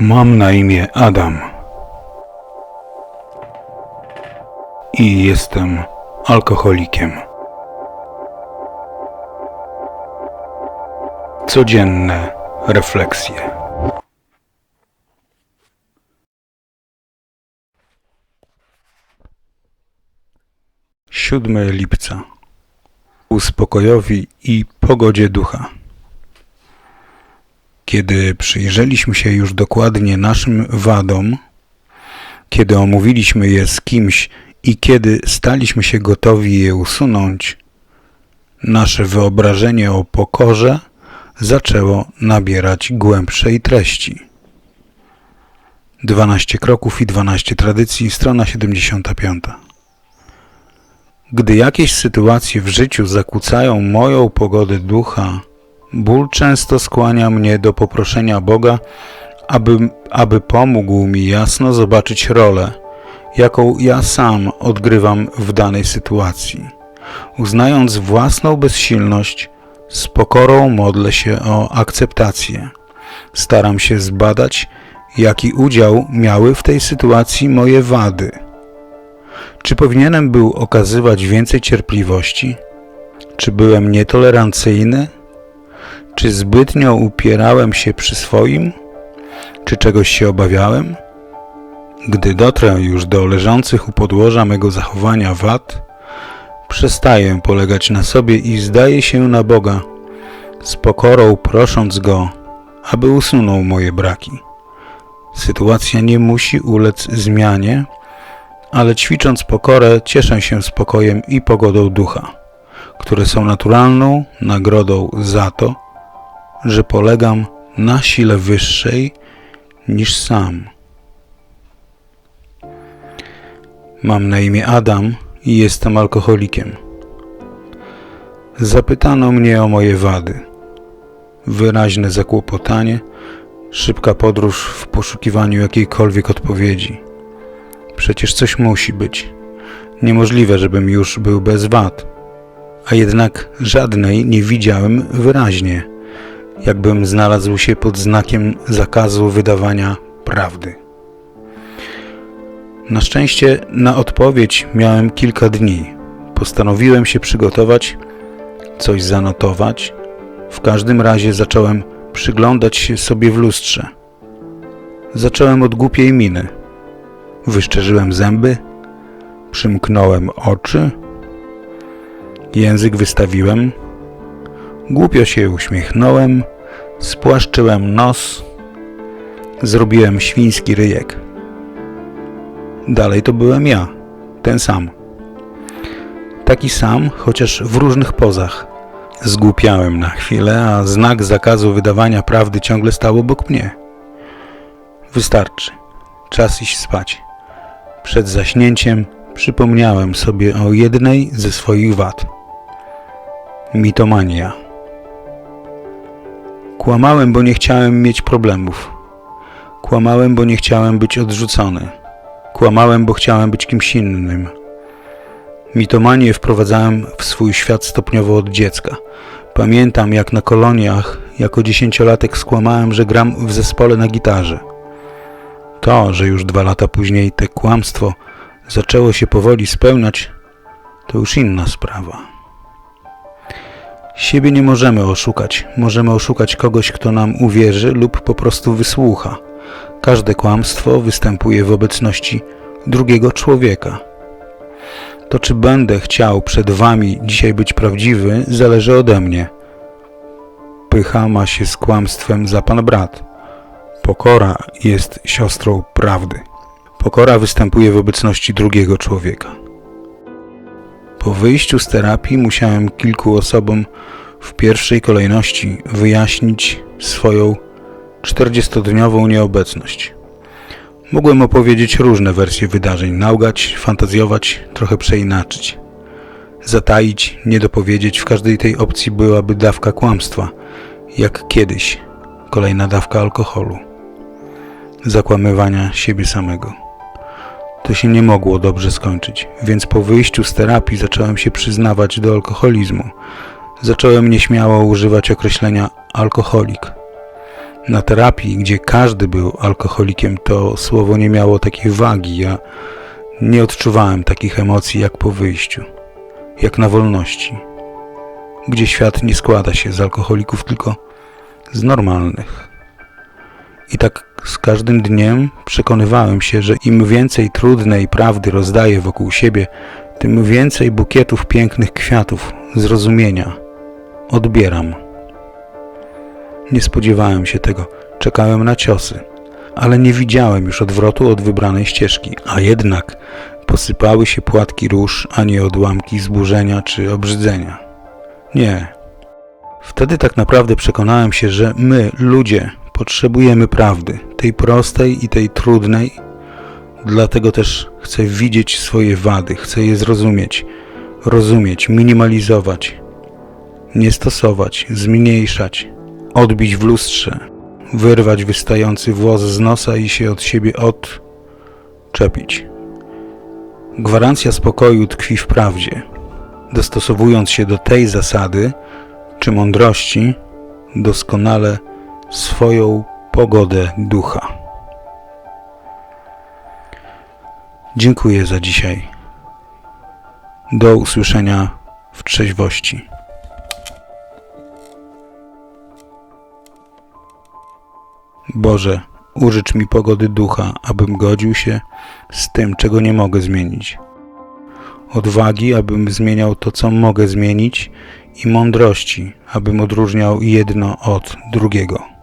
Mam na imię Adam. I jestem alkoholikiem. Codzienne refleksje. Siódme lipca. Uspokojowi i pogodzie ducha. Kiedy przyjrzeliśmy się już dokładnie naszym wadom, kiedy omówiliśmy je z kimś i kiedy staliśmy się gotowi je usunąć, nasze wyobrażenie o pokorze zaczęło nabierać głębszej treści. 12 kroków i 12 tradycji, strona 75. Gdy jakieś sytuacje w życiu zakłócają moją pogodę ducha, ból często skłania mnie do poproszenia Boga, aby, aby pomógł mi jasno zobaczyć rolę, jaką ja sam odgrywam w danej sytuacji. Uznając własną bezsilność, z pokorą modlę się o akceptację. Staram się zbadać, jaki udział miały w tej sytuacji moje wady. Czy powinienem był okazywać więcej cierpliwości? Czy byłem nietolerancyjny? Czy zbytnio upierałem się przy swoim? Czy czegoś się obawiałem? Gdy dotrę już do leżących u podłoża mego zachowania wad, przestaję polegać na sobie i zdaję się na Boga, z pokorą prosząc Go, aby usunął moje braki. Sytuacja nie musi ulec zmianie, ale ćwicząc pokorę cieszę się spokojem i pogodą ducha, które są naturalną nagrodą za to, że polegam na sile wyższej niż sam. Mam na imię Adam i jestem alkoholikiem. Zapytano mnie o moje wady. Wyraźne zakłopotanie, szybka podróż w poszukiwaniu jakiejkolwiek odpowiedzi. Przecież coś musi być. Niemożliwe, żebym już był bez wad. A jednak żadnej nie widziałem wyraźnie, jakbym znalazł się pod znakiem zakazu wydawania prawdy. Na szczęście na odpowiedź miałem kilka dni. Postanowiłem się przygotować, coś zanotować. W każdym razie zacząłem przyglądać się sobie w lustrze. Zacząłem od głupiej miny. Wyszczerzyłem zęby, przymknąłem oczy, język wystawiłem, głupio się uśmiechnąłem, spłaszczyłem nos, zrobiłem świński ryjek. Dalej to byłem ja, ten sam. Taki sam, chociaż w różnych pozach. Zgłupiałem na chwilę, a znak zakazu wydawania prawdy ciągle stał obok mnie. Wystarczy. Czas iść spać. Przed zaśnięciem przypomniałem sobie o jednej ze swoich wad. Mitomania. Kłamałem, bo nie chciałem mieć problemów. Kłamałem, bo nie chciałem być odrzucony. Kłamałem, bo chciałem być kimś innym. Mitomanię wprowadzałem w swój świat stopniowo od dziecka. Pamiętam, jak na koloniach jako dziesięciolatek skłamałem, że gram w zespole na gitarze. To, że już dwa lata później te kłamstwo zaczęło się powoli spełniać, to już inna sprawa. Siebie nie możemy oszukać. Możemy oszukać kogoś, kto nam uwierzy lub po prostu wysłucha. Każde kłamstwo występuje w obecności drugiego człowieka. To, czy będę chciał przed wami dzisiaj być prawdziwy, zależy ode mnie. Pycha ma się z kłamstwem za pan brat. Pokora jest siostrą prawdy. Pokora występuje w obecności drugiego człowieka. Po wyjściu z terapii musiałem kilku osobom w pierwszej kolejności wyjaśnić swoją 40-dniową nieobecność. Mogłem opowiedzieć różne wersje wydarzeń, naugać, fantazjować, trochę przeinaczyć. Zataić, nie dopowiedzieć, w każdej tej opcji byłaby dawka kłamstwa, jak kiedyś kolejna dawka alkoholu, zakłamywania siebie samego. To się nie mogło dobrze skończyć, więc po wyjściu z terapii zacząłem się przyznawać do alkoholizmu. Zacząłem nieśmiało używać określenia alkoholik. Na terapii, gdzie każdy był alkoholikiem, to słowo nie miało takiej wagi. Ja nie odczuwałem takich emocji jak po wyjściu, jak na wolności, gdzie świat nie składa się z alkoholików, tylko z normalnych. I tak z każdym dniem przekonywałem się, że im więcej trudnej prawdy rozdaję wokół siebie, tym więcej bukietów pięknych kwiatów, zrozumienia odbieram. Nie spodziewałem się tego, czekałem na ciosy, ale nie widziałem już odwrotu od wybranej ścieżki, a jednak posypały się płatki róż, a nie odłamki zburzenia czy obrzydzenia. Nie. Wtedy tak naprawdę przekonałem się, że my, ludzie, potrzebujemy prawdy, tej prostej i tej trudnej. Dlatego też chcę widzieć swoje wady, chcę je zrozumieć, rozumieć, minimalizować, nie stosować, zmniejszać, odbić w lustrze, wyrwać wystający włos z nosa i się od siebie odczepić. Gwarancja spokoju tkwi w prawdzie. Dostosowując się do tej zasady czy mądrości, doskonale swoją pogodę ducha. Dziękuję za dzisiaj. Do usłyszenia w trzeźwości. Boże, użycz mi pogody ducha, abym godził się z tym, czego nie mogę zmienić. Odwagi, abym zmieniał to, co mogę zmienić, i mądrości, abym odróżniał jedno od drugiego.